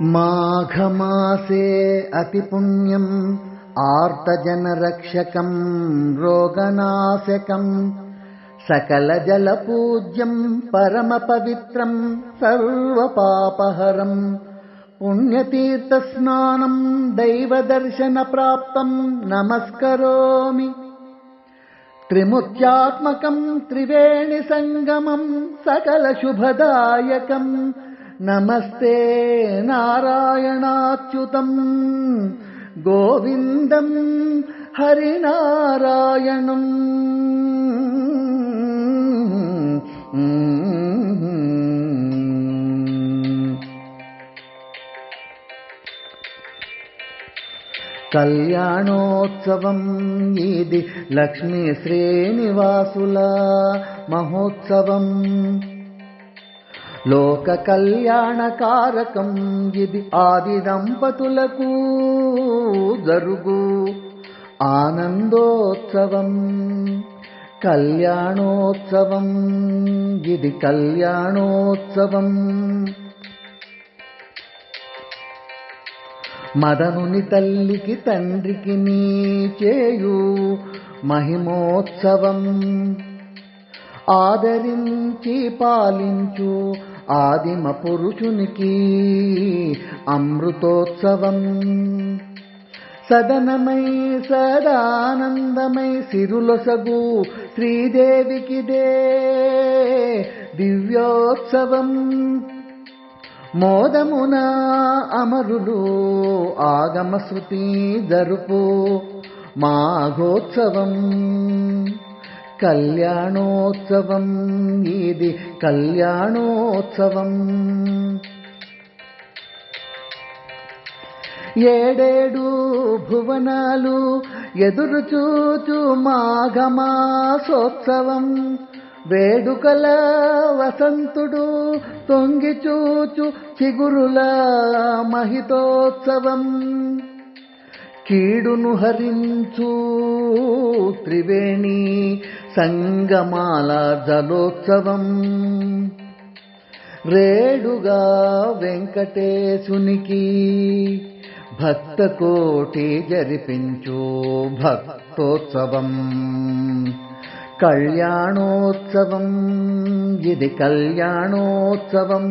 माघमासे अतिपुण्यम् आर्तजनरक्षकम् रोगनाशकम् सकलजलपूज्यम् परमपवित्रम् सर्वपापहरम् पुण्यतीर्थस्नानम् दैवदर्शनप्राप्तम् नमस्करोमि। त्रिमुत्यात्मकम् त्रिवेणिसङ्गमम् सकलशुभदायकम् నమస్తే నారాయణాచ్యుతం. గోవిందం హరినారాయణం. కళ్యాణోత్సవం ఇది లక్ష్మీ శ్రీనివాసుల మహోత్సవం. లోక కళ్యాణకారకం ఇది ఆది దంపతులకు జరుగు. ఆనందోత్సవం కళ్యాణోత్సవం ఇది కళ్యాణోత్సవం. మదనుని తల్లికి తండ్రికి నీ చేయు మహిమోత్సవం. ఆదరించి పాలించు ఆదిమ పురుషునికి అమృతోత్సవం. సదనమై సదానందమై సిరులొసగు శ్రీదేవికిదే దివ్యోత్సవం. మోదమున అమరులు ఆగమశృతి జరుపు మాఘోత్సవం. కళ్యాణోత్సవం ఇది కళ్యాణోత్సవం ఏడేడు భువనాలు ఎదురు చూచు మాఘమాసోత్సవం వేడుకల వసంతుడు తొంగిచూచు చిగురుల మహితోత్సవం కీడును హరించు త్రివేణి సంగమాల జలోత్సవం. రేడుగా వెంకటేశునికి భక్త కోటి జరిపించు భక్తోత్సవం. కళ్యాణోత్సవం ఇది కళ్యాణోత్సవం.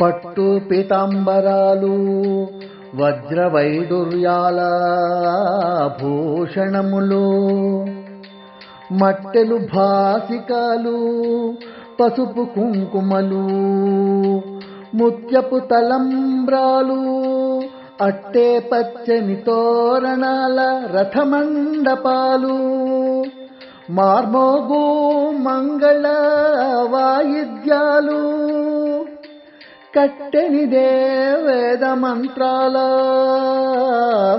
పట్టు పీతాంబరాలు వజ్రవైడూర్యాల భూషణములు మట్టెలు భాసికాలు పసుపు కుంకుమలు ముత్యపు తలంబ్రాలు అట్టే పచ్చని తోరణాల రథమండపాలు మార్మోగు మంగళ వాయిద్యాలు కట్టెనిదే వేద మంత్రాల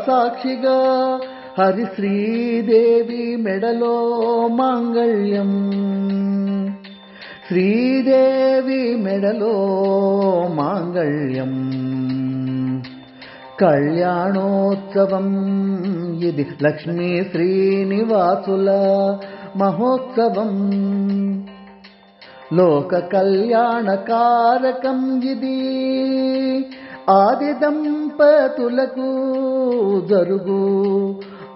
సాక్షిగా హరిశ్రీదేవి మెడలో మాంగళ్యం. శ్రీదేవి మెడలో మాంగళ్యం. కళ్యాణోత్సవం ఇది లక్ష్మీ శ్రీనివాసుల మహోత్సవం. లోక కళ్యాణకారకం ఇది ఆది దంపతులకు జరుగు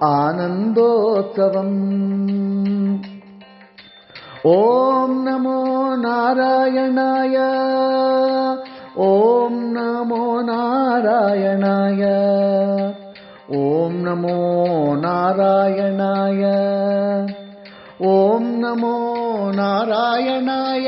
ఆనందోత్సవం ఓం నమో నారాయణాయ ఓం నమో నారాయణాయ ఓం నమో నారాయణాయ ஓம் நமோ நாராயணாய